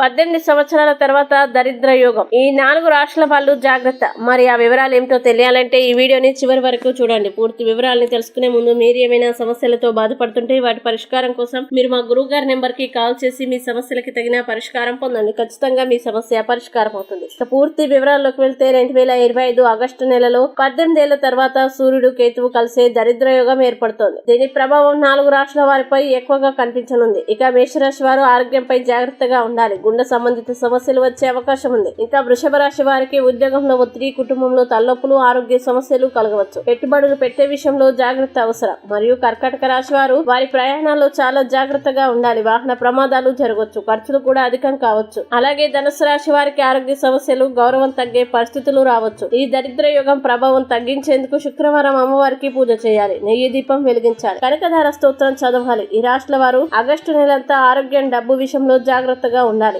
పద్దెనిమిది సంవత్సరాల తర్వాత దరిద్ర యోగం. ఈ నాలుగు రాష్ట్రాల వాళ్ళు జాగ్రత్త. మరి ఆ వివరాలు ఏమిటో తెలియాలంటే ఈ వీడియోని చివరి వరకు చూడండి. పూర్తి వివరాలని తెలుసుకునే ముందు మీరు ఏమైనా సమస్యలతో బాధపడుతుంటే వాటి పరిష్కారం కోసం మీరు మా గురువు గారి నెంబర్కి కాల్ చేసి మీ సమస్యలకి తగిన పరిష్కారం పొందండి. ఖచ్చితంగా మీ సమస్య పరిష్కారం అవుతుంది. పూర్తి వివరాల్లోకి వెళ్తే రెండు వేల ఇరవై ఐదు ఆగస్టు నెలలో పద్దెనిమిది ఏళ్ళ తర్వాత సూర్యుడు కేతువు కలిసే దరిద్ర యోగం ఏర్పడుతోంది. దీని ప్రభావం నాలుగు రాష్ట్రాల వారిపై ఎక్కువగా కనిపించనుంది. ఇక మేషరాశి వారు ఆరోగ్యంపై జాగ్రత్తగా ఉండాలి. గుండె సంబంధిత సమస్యలు వచ్చే అవకాశం ఉంది. ఇంకా వృషభ రాశి వారికి ఉద్యోగంలో ఒత్తిడి కుటుంబంలో తలనొప్పులు ఆరోగ్య సమస్యలు కలగవచ్చు. పెట్టుబడులు పెట్టే విషయంలో జాగ్రత్త అవసరం. మరియు కర్కాటక రాశి వారు వారి ప్రయాణాల్లో చాలా జాగ్రత్తగా ఉండాలి. వాహన ప్రమాదాలు జరగవచ్చు. ఖర్చులు కూడా అధికం కావచ్చు. అలాగే ధనుసు రాశి వారికి ఆరోగ్య సమస్యలు గౌరవం తగ్గే పరిస్థితులు రావచ్చు. ఈ దరిద్ర యుగం ప్రభావం తగ్గించేందుకు శుక్రవారం అమ్మవారికి పూజ చేయాలి. నెయ్యి దీపం వెలిగించాలి. కనకధార స్తోత్రం చదవాలి. ఈ రాష్ట్ర వారు ఆగస్టు నెలంతా ఆరోగ్యం డబ్బు విషయంలో జాగ్రత్తగా ఉండాలి.